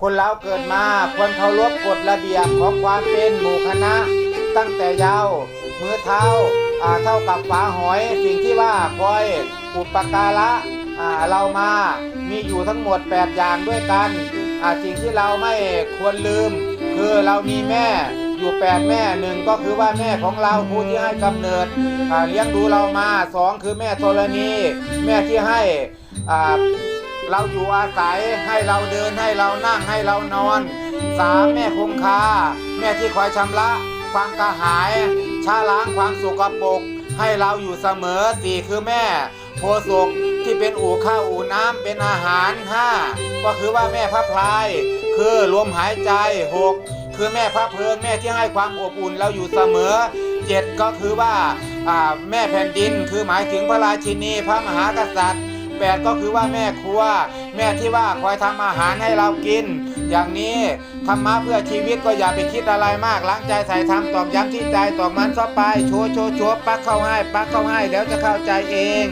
คนเราเกิดมาควรเคารพกฎระเบียบของความเป็นหมู่คณะ ตั้งแต่ยาวมือเท้าเท่ากับฝาหอย สิ่งที่ว่าคอยอุปการะเรามามีอยู่ทั้งหมด 8 อย่างด้วยกันสิ่งที่เราไม่ควรลืม คือเรามีแม่อยู่แปดแม่หนึ่งก็คือว่าแม่ของเราผู้ที่ให้กำเนิดเลี้ยงดูเรามาสองคือแม่ธรณี แม่ที่ให้อ่า เราอยู่อาศัยให้เราเดินให้เรานั่งให้เรานอนสามแม่คงคาแม่ที่คอยชำระ ความกระหายชาล้างความสกปรกให้เราอยู่เสมอสี่คือแม่โพศกที่เป็นอู่ข้าวอู่น้ำเป็นอาหารห้าก็คือว่าแม่พระพลาย คือลมหายใจหกคือแม่พระเพลิงแม่ที่ให้ความอบอุ่นเราอยู่เสมอเจ็ดก็คือว่าอ่าแม่แผ่นดินคือหมายถึงพระราชินีพระมหากษัตริย์ แปดก็คือว่าแม่ครัว แม่ที่ว่าคอยทำอาหารให้เรากิน อย่างนี้ธรรมะเพื่อชีวิตก็อย่าไปคิดอะไรมากล้างใจใส่ทำตอกย้ำที่ใจตอกมันซะไปโชว์โชว์โชว์ปักเข้าให้ปักเข้าให้แล้วจะเข้าใจเอง